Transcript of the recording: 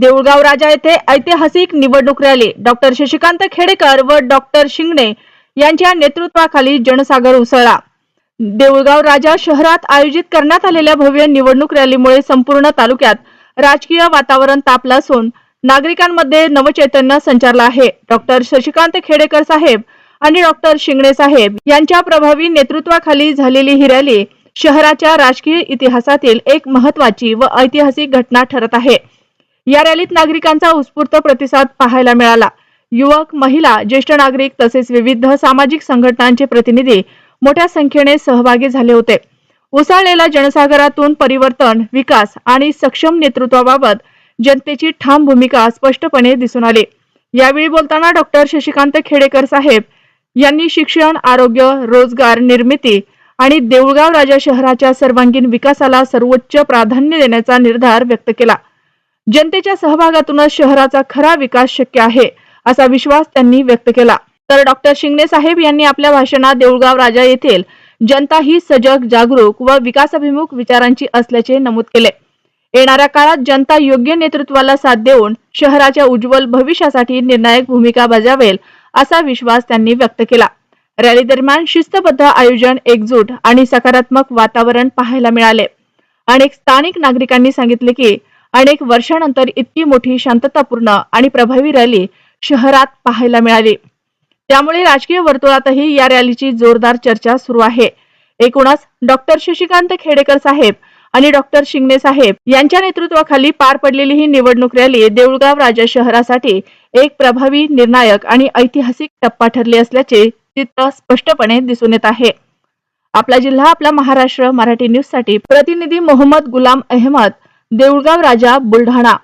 देऊळगाव राजा येथे ऐतिहासिक निवडणूक रॅली. डॉक्टर शशिकांत खेडेकर व डॉक्टर शिंगणे यांच्या नेतृत्वाखाली जनसागर उसळला. देऊळगाव राजा शहरात आयोजित करण्यात आलेल्या भव्य निवडणूक रॅलीमुळे संपूर्ण तालुक्यात राजकीय वातावरण तापलं असून नागरिकांमध्ये नवचैतन्य संचारलं आहे. डॉक्टर शशिकांत खेडेकर साहेब आणि डॉक्टर शिंगणे साहेब यांच्या प्रभावी नेतृत्वाखाली झालेली ही रॅली शहराच्या राजकीय इतिहासातील एक महत्वाची व ऐतिहासिक घटना ठरत आहे. या रॅलीत नागरिकांचा उत्स्फूर्त प्रतिसाद पाहायला मिळाला. युवक महिला ज्येष्ठ नागरिक तसेच विविध सामाजिक संघटनांचे प्रतिनिधी मोठ्या संख्येने सहभागी झाले होते. उसळलेल्या जनसागरातून परिवर्तन विकास आणि सक्षम नेतृत्वाबाबत जनतेची ठाम भूमिका स्पष्टपणे दिसून आली. यावेळी बोलताना डॉक्टर शशिकांत खेडेकर साहेब यांनी शिक्षण आरोग्य रोजगार निर्मिती आणि देऊळगाव राजा शहराच्या सर्वांगीण विकासाला सर्वोच्च प्राधान्य देण्याचा निर्धार व्यक्त केला. जनतेच्या सहभागातूनच शहराचा खरा विकास शक्य आहे असा विश्वास त्यांनी व्यक्त केला. तर डॉक्टर शिंगणे साहेब यांनी आपल्या भाषणात देऊळगाव राजा येथील जनता ही सजग जागरूक व विकासाभिमुख विचारांची असल्याचे नमूद केले. येणाऱ्या काळात जनता योग्य नेतृत्वाला साथ देऊन शहराच्या उज्ज्वल भविष्यासाठी निर्णायक भूमिका बजावेल असा विश्वास त्यांनी व्यक्त केला. रॅली दरम्यान शिस्तबद्ध आयोजन एकजूट आणि सकारात्मक वातावरण पाहायला मिळाले. अनेक स्थानिक नागरिकांनी सांगितले की अनेक वर्षानंतर इतकी मोठी शांततापूर्ण आणि प्रभावी रॅली शहरात पाहायला मिळाली. त्यामुळे राजकीय वर्तुळातही या रॅलीची जोरदार चर्चा सुरू आहे. एकूणच डॉक्टर शशिकांत खेडेकर साहेब आणि डॉक्टर शिंगणे साहेब यांच्या नेतृत्वाखाली पार पडलेली ही निवडणूक रॅली देऊळगाव राजा शहरासाठी एक प्रभावी निर्णायक आणि ऐतिहासिक टप्पा ठरली असल्याचे चित्र स्पष्टपणे दिसून येत आहे. आपला जिल्हा आपला महाराष्ट्र मराठी न्यूजसाठी प्रतिनिधी मोहम्मद गुलाम अहमद देऊळगाव राजा बुलढाणा.